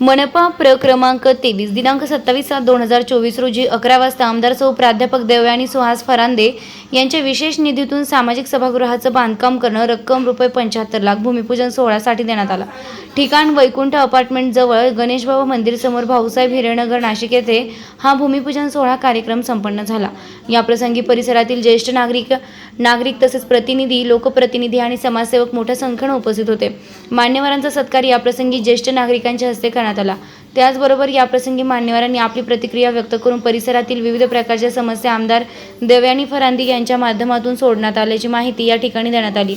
मनपा प्र क्रमांक तेवीस दिनांक सत्तावीस सात दोन हजार चोवीस रोजी अकरा वाजता आमदार सौ प्राध्यापक देवयानी सुहास फरांदे यांच्या विशेष निधीतून सामाजिक सभागृहाचं बांधकाम करणं रक्कम रुपये पंच्याहत्तर लाख भूमिपूजन सोहळ्यासाठी देण्यात आला. ठिकाण वैकुंठ अपार्टमेंटजवळ गणेशबाबा मंदिरसमोर भाऊसाहेब हिरेनगर नाशिक येथे हा भूमिपूजन सोहळा कार्यक्रम संपन्न झाला. याप्रसंगी परिसरातील ज्येष्ठ नागरिक नागरिक तसेच प्रतिनिधी लोकप्रतिनिधी आणि समाजसेवक मोठ्या संख्येनं उपस्थित होते. मान्यवरांचा सत्कार याप्रसंगी ज्येष्ठ नागरिकांच्या हस्ते करण्यात आला. त्याचबरोबर याप्रसंगी मान्यवरांनी आपली प्रतिक्रिया व्यक्त करून परिसरातील विविध प्रकारच्या समस्या आमदार देवयानी फरांदी यांच्या माध्यमातून सोडण्यात आल्याची माहिती या ठिकाणी देण्यात आली.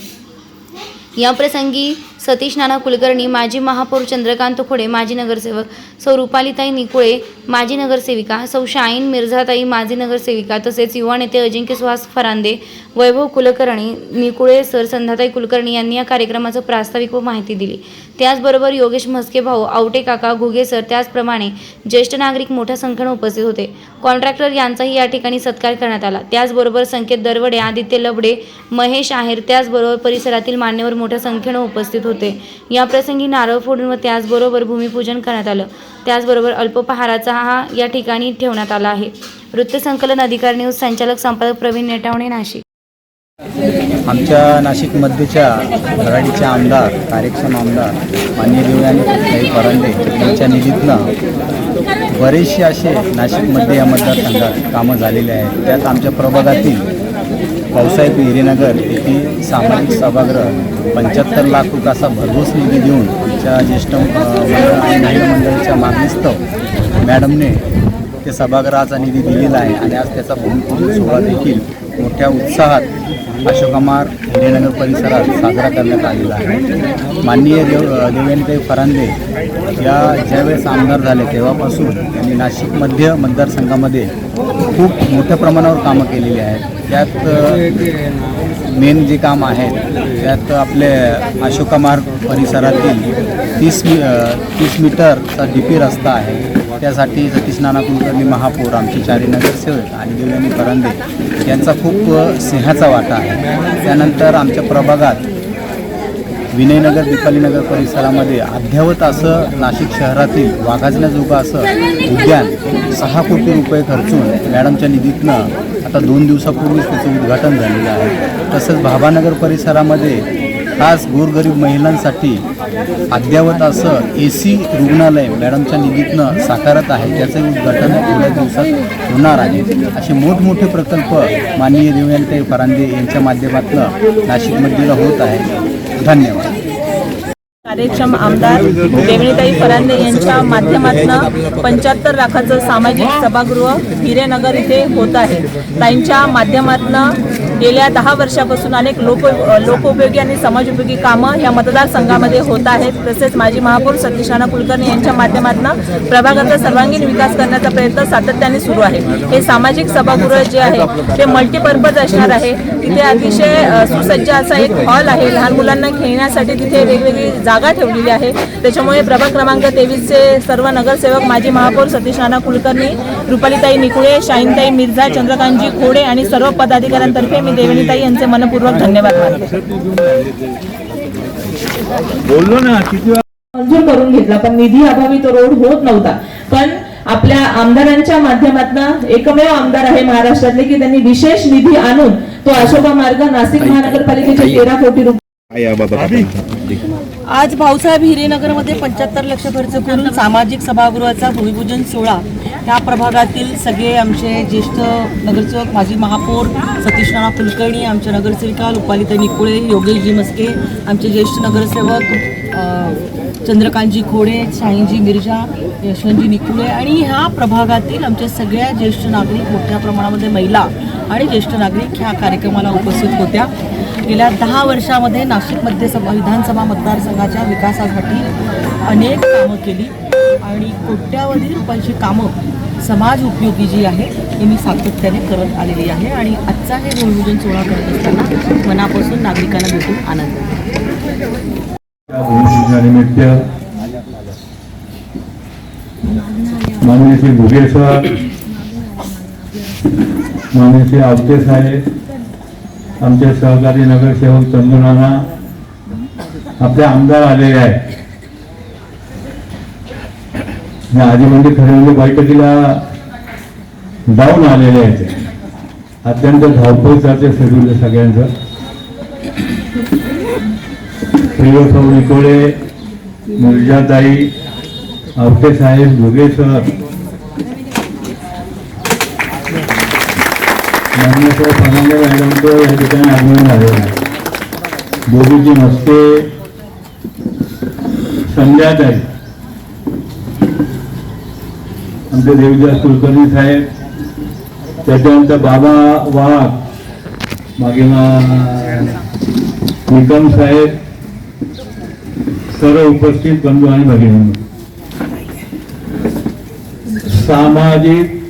याप्रसंगी सतीश नाना कुलकर्णी माजी महापौर चंद्रकांत खोडे माजी नगरसेवक सौ रुपालीताई निकुळे माजी नगरसेविका सौ शाईन मिर्झाताई माजी नगरसेविका तसेच युवा नेते अजिंक्य सुहास फरांदे वैभव कुलकर्णी निकुळे सर संध्याताई कुलकर्णी यांनी या कार्यक्रमाचं प्रास्ताविक व माहिती दिली. त्याचबरोबर योगेश म्हस्के भाऊ आवटे काका घुगे सर त्याचप्रमाणे ज्येष्ठ नागरिक मोठ्या संख्येनं उपस्थित होते. कॉन्ट्रॅक्टर यांचाही या ठिकाणी सत्कार करण्यात आला. त्याचबरोबर संकेत दरवडे आदित्य लबडे महेश आहेर त्याचबरोबर परिसरातील मान्यवर मोठ्या संख्येनं उपस्थित होते. या प्रसंगी नारळ फोडून व त्याचबरोबर भूमिपूजन करण्यात आलं. त्याचबरोबर अल्पपहाराचा हा या ठिकाणी ठेवण्यात आला आहे. वृत्तसंकलन अधिकारी न्यूज संचालक संपादक प्रवीण नेटावणे नाशिक. आमच्या नाशिक मध्यच्या भराडीचे आमदार कार्यक्षम आमदार माननीय देवयानी कुठल्याही परांडे यांच्या निधीतनं बरेचसे असे नाशिकमध्ये या मतदारसंघात कामं झालेले आहेत. त्यात आमच्या प्रभागातील पावसाहेब हिरेनगर येथील सामाजिक सभागृह पंच्याहत्तर लाख रुपये असा भरघोस निधी देऊन आमच्या ज्येष्ठ मंडळ आणि महिला मंडळाच्या मागणीस्तव मॅडमने ते सभागृहाचा निधी दिलेला आहे आणि आज त्याचा भूमिपूजन सोहळा देखील मोठ्या उत्साहात अशोकमार हिरेनगर परिसरात साजरा करण्यात आलेला आहे. माननीय देव देवेंद्र फरांदे या ज्यावेळेस आमदार झाले तेव्हापासून त्यांनी नाशिक मध्य मतदारसंघामध्ये खूप मोठ्या प्रमाणावर कामं केलेली आहेत. त्यात मेन जे काम आहे त्यात आपले अशोकमार्ग परिसरातील तीस मी तीस मीटरचा डी पी रस्ता आहे. त्यासाठी सतीश नाना कुलकर्णी महापौर आमचे चारी नगरसेवक आणि देवयानी करंदे यांचा खूप सिंहाचा वाटा आहे. त्यानंतर आमच्या प्रभागात विनयनगर दीपालीनगर परिसरामध्ये अद्ययावत असं नाशिक शहरातील वाघाजण्याजोगं असं उद्यान सहा कोटी रुपये खर्चून मॅडमच्या निधीतनं आता दोन दिवसापूर्वीच त्याचं उद्घाटन झालेलं आहे. तसंच भाभानगर परिसरामध्ये खास गोरगरीब महिलांसाठी अद्ययावत असं ए सी रुग्णालय मॅडमच्या निधीतनं साकारत आहे. त्याचं उद्घाटन थोड्या दिवसात होणार आहे. असे मोठमोठे प्रकल्प माननीय देवयानताई फरांदे यांच्या माध्यमातून नाशिकमध्ये होत आहे धन्यवाद. कार्यक्षम आमदार देवणीताई फरांदे यांच्या माध्यमातून पंच्याहत्तर लाखाचं सामाजिक सभागृह हिरेनगर इथे होत आहे. ताईंच्या माध्यमातून गेल्या दहा वर्षापासून अनेक लोक लोकोपयोगी आणि समाजोपयोगी कामं या मतदारसंघामध्ये होत आहेत. तसेच माजी महापौर सतीशाना कुलकर्णी यांच्या माध्यमातून प्रभागाचा सर्वांगीण विकास करण्याचा प्रयत्न सातत्याने सुरू आहे. हे सामाजिक सभागृह जे आहे ते मल्टीपर्पज असणार आहे. तिथे अतिशय सुसज्ज असा एक हॉल आहे. लहान मुलांना खेळण्यासाठी तिथे वेगवेगळी जागा ठेवलेली आहे. त्याच्यामुळे प्रभाग क्रमांक तेवीसचे सर्व नगरसेवक माजी महापौर सतीश राणा कुलकर्णी रुपालीताई निकुळे शाहीनताई मिर्झा चंद्रकांतजी खोडे आणि सर्व पदाधिकाऱ्यांतर्फे मी देवणीताई यांचे मनपूर्वक धन्यवाद मानते. मंजूर करून घेतला पण निधी अभावी तो रोड होत नव्हता. पण आपल्या आमदारांच्या माध्यमातून एकमेव आमदार आहे महाराष्ट्रातले की त्यांनी विशेष निधी आणून तो अशोका मार्ग नाशिक महानगरपालिकेचे तेरा कोटी रुपये आज भाऊसाहेब हिरेनगरमध्ये पंच्याहत्तर लक्ष खर्च करून सामाजिक सभागृहाचा भूमिपूजन सोहळा. त्या प्रभागातील सगळे आमचे ज्येष्ठ नगरसेवक माजी महापौर सतीश राणा कुलकर्णी आमच्या नगरसेविका रुपालिता निकुळे योगेशजी मस्के आमचे ज्येष्ठ नगरसेवक चंद्रकांतजी खोडे शाहीनजी मिर्जा यशवंतजी निकुळे आणि ह्या प्रभागातील आमच्या सगळ्या ज्येष्ठ नागरिक मोठ्या प्रमाणामध्ये महिला आणि ज्येष्ठ नागरिक ह्या कार्यक्रमाला उपस्थित होत्या. गेल्या दहा वर्षामध्ये नाशिक मध्यसभा विधानसभा मतदारसंघाच्या विकासासाठी अनेक कामं केली आणि कोट्यावधी रुपयांची कामं समाज उपयोगी जी आहे ही मी सातत्याने करत आलेली आहे आणि आजचा हे भूमिपूजन सोहळा करत असताना मनापासून नागरिकांना भेटून आनंद. माननीय श्री भुगे सर माननीय श्री आवते साहेब आमचे सहकारी नगरसेवक चंदुनाना आपले आमदार आलेले आहेत. ह्या आधी म्हणजे खरे म्हणजे बैठकीला जाऊन आलेले आहेत. अत्यंत अत्यंत धावपळीचं शेड्यूल सगळ्यांचं. प्रियसौ निकोळे मिर्जाताई आवटे साहेब दुगेश्वर सर मान्यसर फर्नांडे मॅडमचं या ठिकाणी आगमन झालेलं आहे. बोबीजी मस्के संध्याताई आमचे देवीदास कुलकर्णी साहेब त्याच्यानंतर बाबा वाघ मागे निकम साहेब सर्व उपस्थित बंधू आणि भगिनी. सामाजिक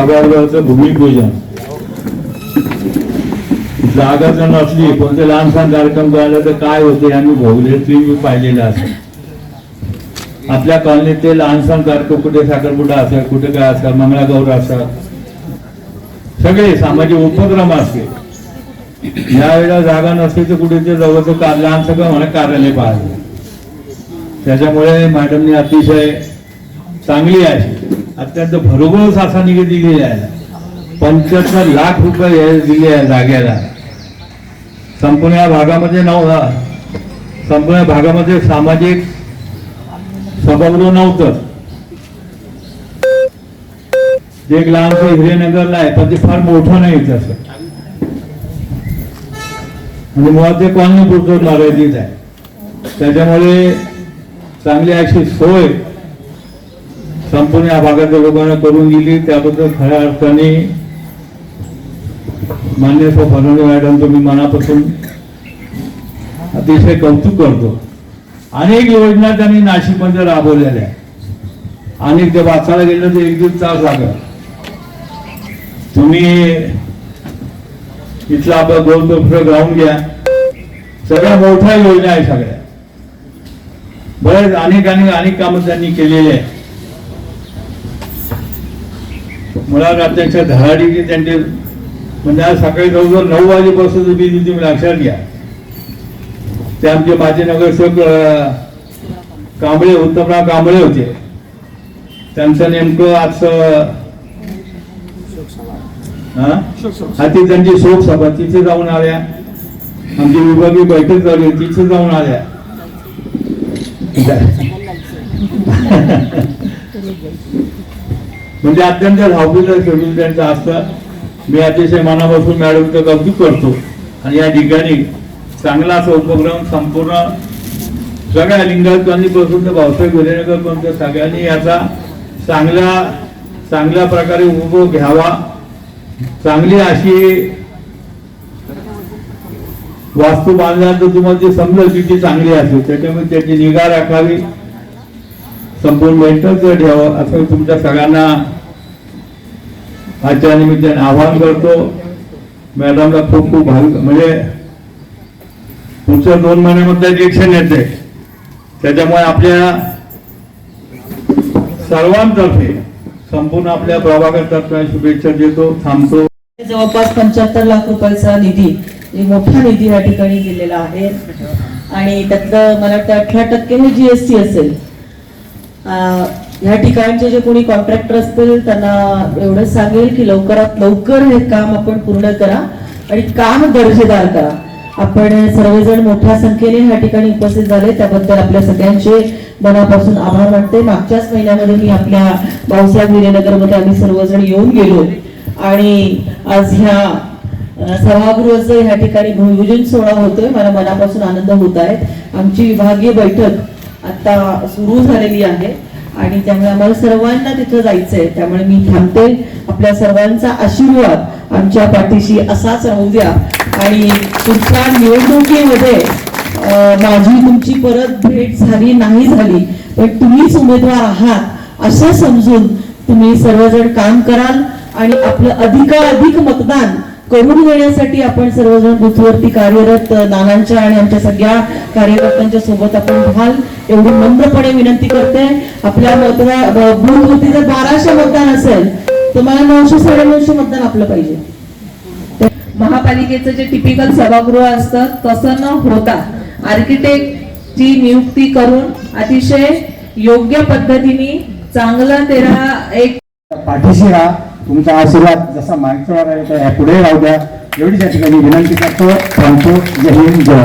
सभागृहाचं भूमिपूजन. जागा जर नसली कोणते लहान सहान कार्यक्रम झाला तर काय होते आम्ही भोगले मी पाहिलेलं असेल आपल्या कॉलनीत ते लहान सहान कार्यक्रम कुठे साखरपुडा असेल कुठे काय असेल मंगळागौर असतात. सगळे सामाजिक उपक्रम असते. यावेळेला जागा नसली तर कुठे ते जवळचं लहान सगळं म्हणा कार्यालय पाहिजे त्याच्यामुळे मॅडमनी अतिशय चांगली आहे. अत्यंत भरघोस असा निधी दिलेला आहे. पंच्याहत्तर लाख रुपये दिले आहे जाग्याला संपूर्ण या भागामध्ये नव्हता संपूर्ण या भागामध्ये सामाजिक सभागृह नव्हतं. जे एक लहानसं हिरेनगरला आहे पण ते फार मोठं नाही तसं. म्हणजे मुळात ते कॉलनी पुरतं मर्यादित आहे. त्याच्यामुळे चांगली अशी सोय संपूर्ण या भागातील लोकांना करून दिली. त्याबद्दल खऱ्या अर्थाने मान्य सौ फडणवीस मॅडम तुम्ही मनापासून अतिशय कौतुक करतो. अनेक योजना त्यांनी नाशिकमध्ये राबवलेल्या आणि ते वाचायला गेलं तर एक दिवस तास लागला. तुम्ही इथला आपलं दोन दोन ग्राउंड घ्या. सगळ्या मोठ्या योजना आहे सगळ्या. बरेच अनेक अनेक अनेक कामं त्यांनी केलेली आहे मुळात अध्यक्ष धडाडीची त्यांचे म्हणजे आज सकाळी जवळजवळ नऊ वाजेपासून तुम्ही तुम्ही लक्षात घ्या. ते आमचे माजी नगरसेवक कांबळे उत्तमराव कांबळे होते. त्यांचं नेमकं आज हा? हा ती त्यांची शोक सभा तिथे जाऊन आल्या. आमची विभागीय बैठक झाली तिथे जाऊन आल्या. म्हणजे अत्यंत धावपीचं शेड्यूल त्यांचं असतं. मी अतिशय मनापासून मॅडमचं कौतुक करतो. आणि या ठिकाणी चांगला असा उपक्रम संपूर्ण सगळ्या लिंगायत पासून तर भाऊसाहेब विजयनगर पर्यंत सगळ्यांनी याचा चांगल्या चांगल्या प्रकारे उपभोग घ्यावा. चांगली अशी वास्तू बांधल्यानंतर तुम्हाला जे समजेल किती चांगली असेल त्याच्यामुळे त्याची निगा राखावी. संपूर्ण बैठक ठेवावं असं तुमच्या सगळ्यांना आजच्या निमित्ताने आवाहन करतो. मॅडमला खूप खूप भाग म्हणजे पुढच्या दोन महिन्यामध्ये इलेक्शन येते त्याच्यामुळे आपल्या सर्वांतर्फे संपूर्ण आपल्या प्रभागातर्फे शुभेच्छा देतो थांबतो. जवळपास पंच्याहत्तर लाख रुपयाचा निधी मोठा निधी या ठिकाणी दिलेला आहे. आणि त्यातलं मला वाटतं अठरा टक्के हे जीएसटी असेल. ह्या ठिकाणचे जे कोणी कॉन्ट्रॅक्टर असतील त्यांना एवढंच सांगेल की लवकरात लवकर हे काम आपण पूर्ण करा आणि काम दर्जेदार करा. आपण सर्वजण मोठ्या संख्येने ह्या ठिकाणी उपस्थित झाले त्याबद्दल आपल्या सगळ्यांचे मनापासून आभार मानते. मागच्याच महिन्यामध्ये मी आपल्या भाऊसाहेब विजयनगरमध्ये आम्ही सर्वजण येऊन गेलो. आणि आज ह्या सभागृहाचं ह्या ठिकाणी भूमिपूजन सोहळा होतोय. मला मनापासून आनंद होत आहे. आमची विभागीय बैठक आता सुरू झालेली आहे आणि त्यामुळे आम्हाला सर्वांना तिथं जायचंय. त्यामुळे मी थांबते. आपल्या सर्वांचा आशीर्वाद आमच्या पाठीशी असाच राहू द्या आणि पुढच्या निवडणुकीमध्ये माझी तुमची परत भेट झाली नाही झाली पण तुम्हीच उमेदवार आहात असं समजून तुम्ही सर्वजण काम कराल आणि आपलं अधिकाधिक मतदान करून घेण्यासाठी आपण सर्वजण बूथवरती कार्यरत नानांच्या आणि आमच्या सगळ्या कार्यकर्त्यांच्या सोबत आपण व्हाल एवढी नम्रपणे विनंती करते. आपल्या मतदान बूथवरती जर बाराशे मतदान असेल तर मला नऊशे साडेनऊशे मतदान आपलं पाहिजे. महापालिकेचं जे टिपिकल सभागृह असतं तसं न होता आर्किटेक्टची नियुक्ती करून अतिशय योग्य पद्धतीने चांगला तेरा एक पाठीशी राहा. तुमचा आशीर्वाद जसा मागचा पुढे राहू द्या. एवढीच या ठिकाणी विनंती करतो. थांबतो जय हिंद जय